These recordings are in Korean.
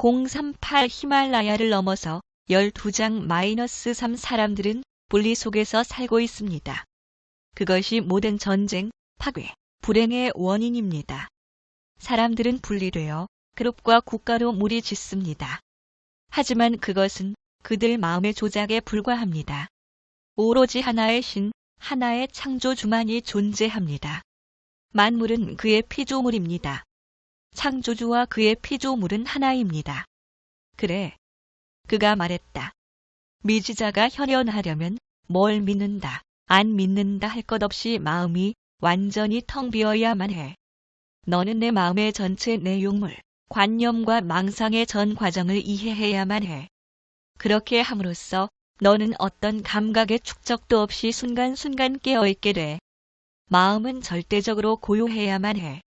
038 히말라야를 넘어서 12장 마이너스 3 사람들은 분리 속에서 살고 있습니다. 그것이 모든 전쟁, 파괴, 불행의 원인입니다. 사람들은 분리되어 그룹과 국가로 무리 짓습니다. 하지만 그것은 그들 마음의 조작에 불과합니다. 오로지 하나의 신, 하나의 창조주만이 존재합니다. 만물은 그의 피조물입니다. 창조주와 그의 피조물은 하나입니다. 그래. 그가 말했다. 미지자가 현현하려면 뭘 믿는다, 안 믿는다 할 것 없이 마음이 완전히 텅 비어야만 해. 너는 내 마음의 전체 내용물, 관념과 망상의 전 과정을 이해해야만 해. 그렇게 함으로써 너는 어떤 감각의 축적도 없이 순간순간 깨어있게 돼. 마음은 절대적으로 고요해야만 해.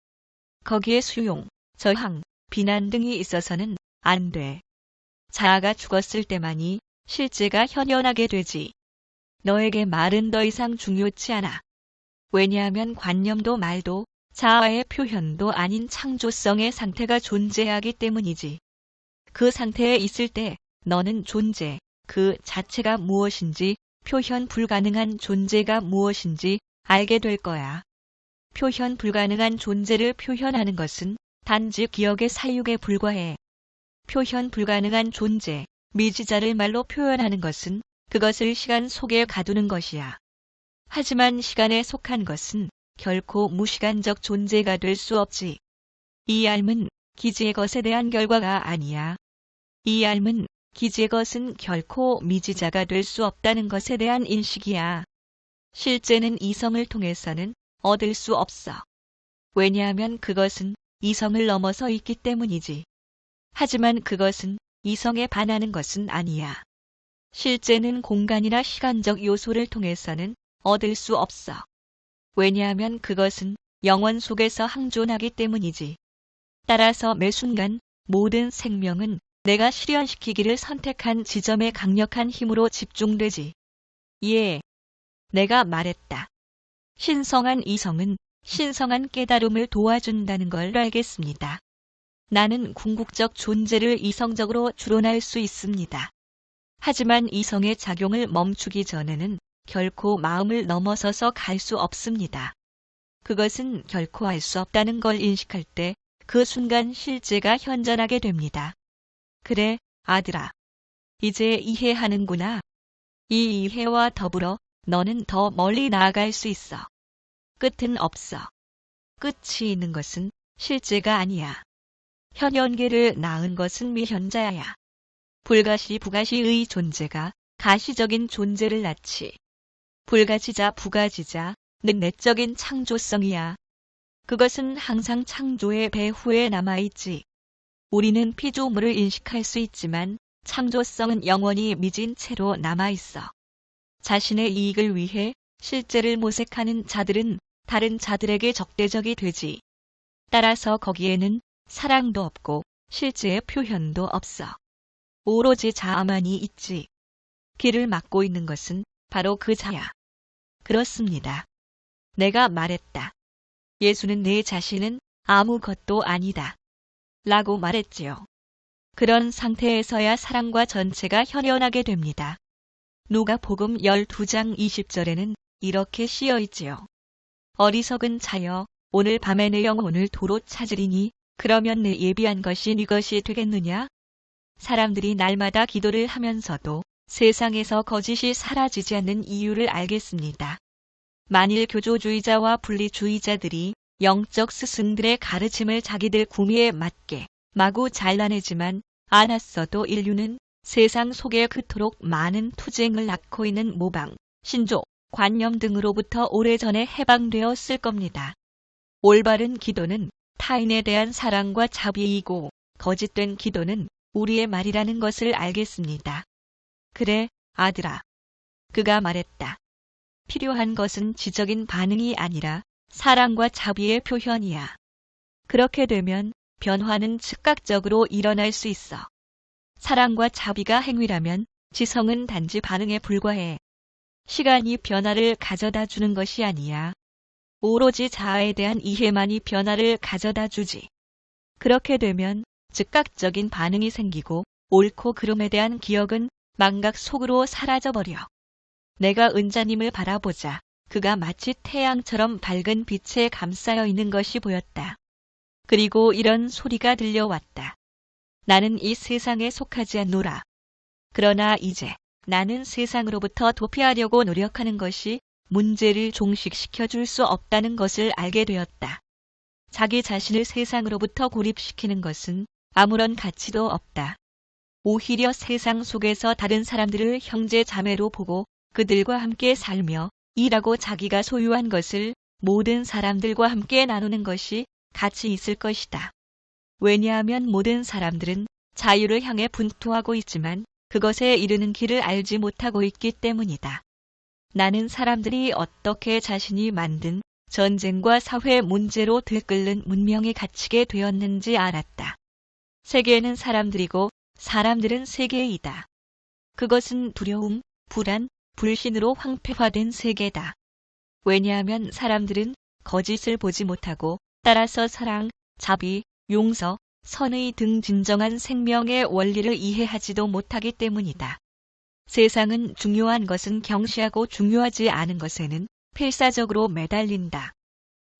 거기에 수용, 저항, 비난 등이 있어서는 안 돼. 자아가 죽었을 때만이 실제가 현현하게 되지. 너에게 말은 더 이상 중요치 않아. 왜냐하면 관념도 말도 자아의 표현도 아닌 창조성의 상태가 존재하기 때문이지. 그 상태에 있을 때 너는 존재, 그 자체가 무엇인지, 표현 불가능한 존재가 무엇인지 알게 될 거야. 표현 불가능한 존재를 표현하는 것은 단지 기억의 사육에 불과해. 표현 불가능한 존재, 미지자를 말로 표현하는 것은 그것을 시간 속에 가두는 것이야. 하지만 시간에 속한 것은 결코 무시간적 존재가 될 수 없지. 이 알은 기지의 것에 대한 결과가 아니야. 이 알은 기지의 것은 결코 미지자가 될 수 없다는 것에 대한 인식이야. 실제는 이성을 통해서는 얻을 수 없어. 왜냐하면 그것은 이성을 넘어서 있기 때문이지. 하지만 그것은 이성에 반하는 것은 아니야. 실제는 공간이나 시간적 요소를 통해서는 얻을 수 없어. 왜냐하면 그것은 영원 속에서 항존하기 때문이지. 따라서 매 순간 모든 생명은 내가 실현시키기를 선택한 지점의 강력한 힘으로 집중되지. 예. 내가 말했다. 신성한 이성은 신성한 깨달음을 도와준다는 걸 알겠습니다. 나는 궁극적 존재를 이성적으로 추론할 수 있습니다. 하지만 이성의 작용을 멈추기 전에는 결코 마음을 넘어서서 갈 수 없습니다. 그것은 결코 알수 없다는 걸 인식할 때 그 순간 실제가 현존하게 됩니다. 그래, 아들아. 이제 이해하는구나. 이 이해와 더불어 너는 더 멀리 나아갈 수 있어. 끝은 없어. 끝이 있는 것은 실제가 아니야. 현연계를 낳은 것은 미현자야. 불가시 부가시의 존재가 가시적인 존재를 낳지. 불가지자 부가지자는 내적인 창조성이야. 그것은 항상 창조의 배후에 남아있지. 우리는 피조물을 인식할 수 있지만 창조성은 영원히 미진 채로 남아있어. 자신의 이익을 위해 실제를 모색하는 자들은 다른 자들에게 적대적이 되지. 따라서 거기에는 사랑도 없고 실제의 표현도 없어. 오로지 자아만이 있지. 길을 막고 있는 것은 바로 그 자야. 그렇습니다. 내가 말했다. 예수는 내 자신은 아무것도 아니다. 라고 말했지요. 그런 상태에서야 사랑과 전체가 현현하게 됩니다. 누가 복음 12장 20절에는 이렇게 씌어 있지요. 어리석은 자여 오늘 밤에 내 영혼을 도로 찾으리니 그러면 내 예비한 것이 네 것이 되겠느냐? 사람들이 날마다 기도를 하면서도 세상에서 거짓이 사라지지 않는 이유를 알겠습니다. 만일 교조주의자와 분리주의자들이 영적 스승들의 가르침을 자기들 구미에 맞게 마구 잘라내지만 않았어도 인류는 세상 속에 그토록 많은 투쟁을 낳고 있는 모방, 신조, 관념 등으로부터 오래전에 해방되었을 겁니다. 올바른 기도는 타인에 대한 사랑과 자비이고 거짓된 기도는 우리의 말이라는 것을 알겠습니다. 그래, 아들아. 그가 말했다. 필요한 것은 지적인 반응이 아니라 사랑과 자비의 표현이야. 그렇게 되면 변화는 즉각적으로 일어날 수 있어. 사랑과 자비가 행위라면 지성은 단지 반응에 불과해. 시간이 변화를 가져다 주는 것이 아니야. 오로지 자아에 대한 이해만이 변화를 가져다 주지. 그렇게 되면 즉각적인 반응이 생기고 옳고 그름에 대한 기억은 망각 속으로 사라져버려. 내가 은자님을 바라보자 그가 마치 태양처럼 밝은 빛에 감싸여 있는 것이 보였다. 그리고 이런 소리가 들려왔다. 나는 이 세상에 속하지 않노라. 그러나 이제 나는 세상으로부터 도피하려고 노력하는 것이 문제를 종식시켜 줄 수 없다는 것을 알게 되었다. 자기 자신을 세상으로부터 고립시키는 것은 아무런 가치도 없다. 오히려 세상 속에서 다른 사람들을 형제 자매로 보고 그들과 함께 살며 일하고 자기가 소유한 것을 모든 사람들과 함께 나누는 것이 가치 있을 것이다. 왜냐하면 모든 사람들은 자유를 향해 분투하고 있지만 그것에 이르는 길을 알지 못하고 있기 때문이다. 나는 사람들이 어떻게 자신이 만든 전쟁과 사회 문제로 들끓는 문명에 갇히게 되었는지 알았다. 세계는 사람들이고 사람들은 세계이다. 그것은 두려움, 불안, 불신으로 황폐화된 세계다. 왜냐하면 사람들은 거짓을 보지 못하고 따라서 사랑, 자비, 용서, 선의 등 진정한 생명의 원리를 이해하지도 못하기 때문이다. 세상은 중요한 것은 경시하고 중요하지 않은 것에는 필사적으로 매달린다.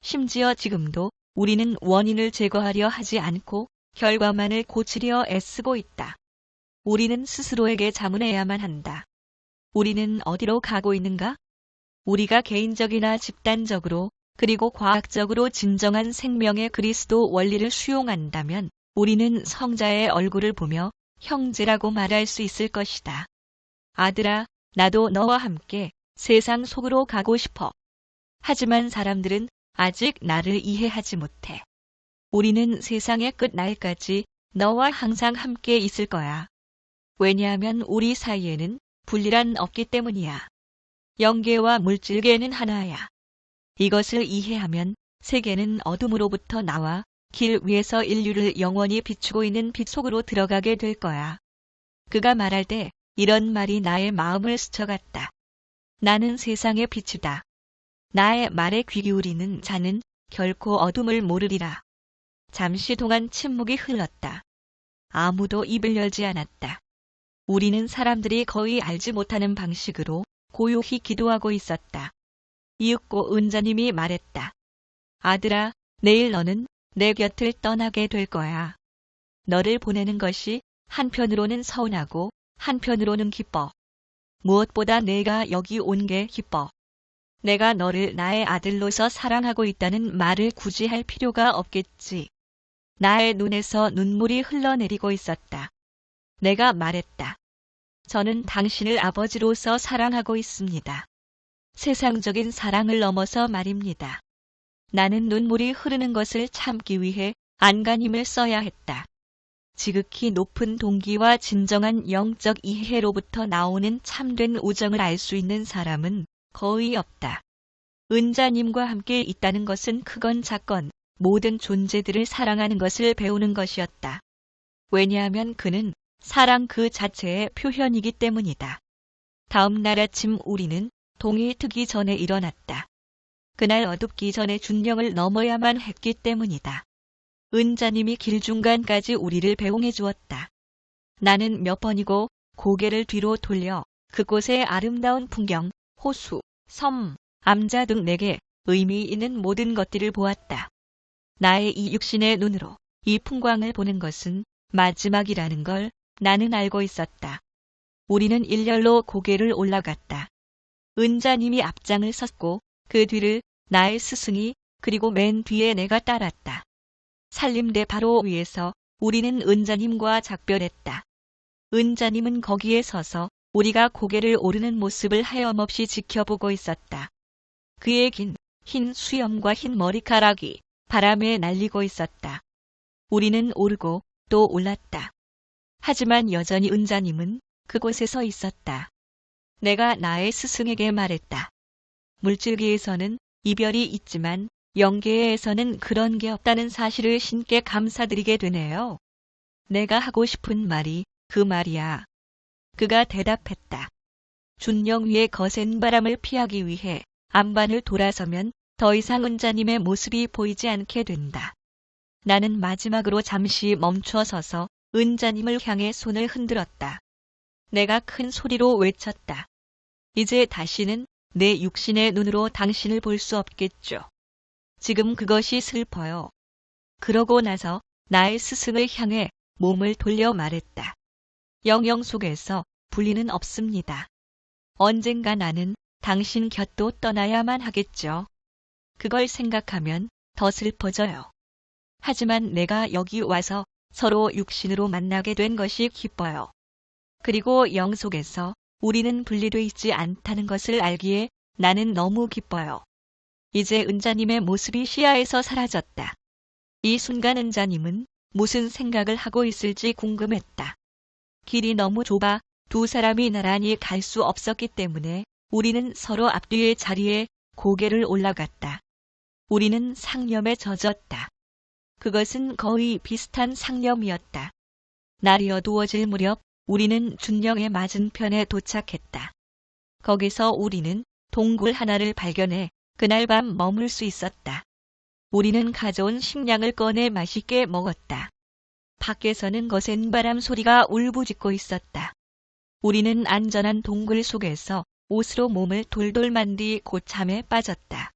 심지어 지금도 우리는 원인을 제거하려 하지 않고 결과만을 고치려 애쓰고 있다. 우리는 스스로에게 자문해야만 한다. 우리는 어디로 가고 있는가? 우리가 개인적이나 집단적으로 그리고 과학적으로 진정한 생명의 그리스도 원리를 수용한다면 우리는 성자의 얼굴을 보며 형제라고 말할 수 있을 것이다. 아들아, 나도 너와 함께 세상 속으로 가고 싶어. 하지만 사람들은 아직 나를 이해하지 못해. 우리는 세상의 끝 날까지 너와 항상 함께 있을 거야. 왜냐하면 우리 사이에는 분리란 없기 때문이야. 영계와 물질계는 하나야. 이것을 이해하면 세계는 어둠으로부터 나와 길 위에서 인류를 영원히 비추고 있는 빛 속으로 들어가게 될 거야. 그가 말할 때 이런 말이 나의 마음을 스쳐갔다. 나는 세상의 빛이다. 나의 말에 귀 기울이는 자는 결코 어둠을 모르리라. 잠시 동안 침묵이 흘렀다. 아무도 입을 열지 않았다. 우리는 사람들이 거의 알지 못하는 방식으로 고요히 기도하고 있었다. 이윽고 은자님이 말했다. 아들아, 내일 너는 내 곁을 떠나게 될 거야. 너를 보내는 것이 한편으로는 서운하고 한편으로는 기뻐. 무엇보다 내가 여기 온 게 기뻐. 내가 너를 나의 아들로서 사랑하고 있다는 말을 굳이 할 필요가 없겠지. 나의 눈에서 눈물이 흘러내리고 있었다. 내가 말했다. 저는 당신을 아버지로서 사랑하고 있습니다. 세상적인 사랑을 넘어서 말입니다. 나는 눈물이 흐르는 것을 참기 위해 안간힘을 써야 했다. 지극히 높은 동기와 진정한 영적 이해로부터 나오는 참된 우정을 알 수 있는 사람은 거의 없다. 은자님과 함께 있다는 것은 크건 작건 모든 존재들을 사랑하는 것을 배우는 것이었다. 왜냐하면 그는 사랑 그 자체의 표현이기 때문이다. 다음 날 아침 우리는 동이 트기 전에 일어났다. 그날 어둡기 전에 준령을 넘어야만 했기 때문이다. 은자님이 길 중간까지 우리를 배웅해 주었다. 나는 몇 번이고 고개를 뒤로 돌려 그곳의 아름다운 풍경, 호수, 섬, 암자 등 내게 의미 있는 모든 것들을 보았다. 나의 이 육신의 눈으로 이 풍광을 보는 것은 마지막이라는 걸 나는 알고 있었다. 우리는 일렬로 고개를 올라갔다. 은자님이 앞장을 섰고 그 뒤를 나의 스승이 그리고 맨 뒤에 내가 따랐다. 살림대 바로 위에서 우리는 은자님과 작별했다. 은자님은 거기에 서서 우리가 고개를 오르는 모습을 하염없이 지켜보고 있었다. 그의 긴, 흰 수염과 흰 머리카락이 바람에 날리고 있었다. 우리는 오르고 또 올랐다. 하지만 여전히 은자님은 그곳에 서 있었다. 내가 나의 스승에게 말했다. 물질계에서는 이별이 있지만 영계에서는 그런 게 없다는 사실을 신께 감사드리게 되네요. 내가 하고 싶은 말이 그 말이야. 그가 대답했다. 준영 위의 거센 바람을 피하기 위해 안반을 돌아서면 더 이상 은자님의 모습이 보이지 않게 된다. 나는 마지막으로 잠시 멈추어 서서 은자님을 향해 손을 흔들었다. 내가 큰 소리로 외쳤다. 이제 다시는 내 육신의 눈으로 당신을 볼 수 없겠죠. 지금 그것이 슬퍼요. 그러고 나서 나의 스승을 향해 몸을 돌려 말했다. 영영 속에서 분리는 없습니다. 언젠가 나는 당신 곁도 떠나야만 하겠죠. 그걸 생각하면 더 슬퍼져요. 하지만 내가 여기 와서 서로 육신으로 만나게 된 것이 기뻐요. 그리고 영 속에서 우리는 분리돼 있지 않다는 것을 알기에 나는 너무 기뻐요. 이제 은자님의 모습이 시야에서 사라졌다. 이 순간 은자님은 무슨 생각을 하고 있을지 궁금했다. 길이 너무 좁아 두 사람이 나란히 갈 수 없었기 때문에 우리는 서로 앞뒤의 자리에 고개를 올라갔다. 우리는 상념에 젖었다. 그것은 거의 비슷한 상념이었다. 날이 어두워질 무렵 우리는 준령의 맞은편에 도착했다. 거기서 우리는 동굴 하나를 발견해 그날 밤 머물 수 있었다. 우리는 가져온 식량을 꺼내 맛있게 먹었다. 밖에서는 거센 바람 소리가 울부짖고 있었다. 우리는 안전한 동굴 속에서 옷으로 몸을 돌돌 만뒤 곧 잠에 빠졌다.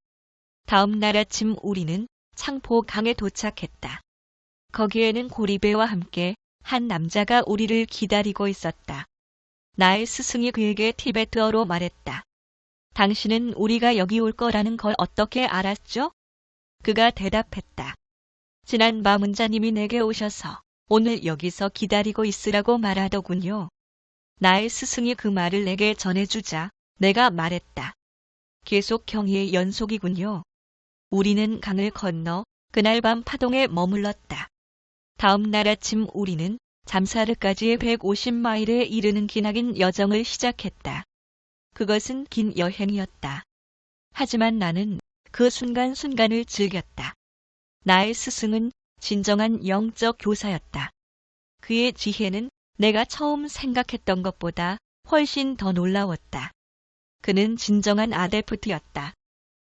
다음 날 아침 우리는 창포 강에 도착했다. 거기에는 고리배와 함께 한 남자가 우리를 기다리고 있었다. 나의 스승이 그에게 티베트어로 말했다. 당신은 우리가 여기 올 거라는 걸 어떻게 알았죠? 그가 대답했다. 지난 밤 은자님이 내게 오셔서 오늘 여기서 기다리고 있으라고 말하더군요. 나의 스승이 그 말을 내게 전해주자 내가 말했다. 계속 경의의 연속이군요. 우리는 강을 건너 그날 밤 파동에 머물렀다. 다음 날 아침 우리는 잠사르까지의 150마일에 이르는 기나긴 여정을 시작했다. 그것은 긴 여행이었다. 하지만 나는 그 순간순간을 즐겼다. 나의 스승은 진정한 영적 교사였다. 그의 지혜는 내가 처음 생각했던 것보다 훨씬 더 놀라웠다. 그는 진정한 아데프트였다.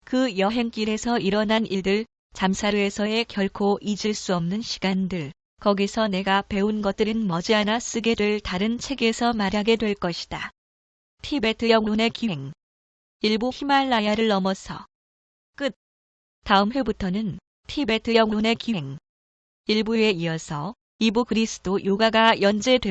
그 여행길에서 일어난 일들, 잠사르에서의 결코 잊을 수 없는 시간들, 거기서 내가 배운 것들은 머지않아 쓰게 될 다른 책에서 말하게 될 것이다. 티베트 영론의 기행 일부 히말라야를 넘어서 끝 다음 회부터는 티베트 영론의 기행 일부에 이어서 이부 그리스도 요가가 연재됩니다.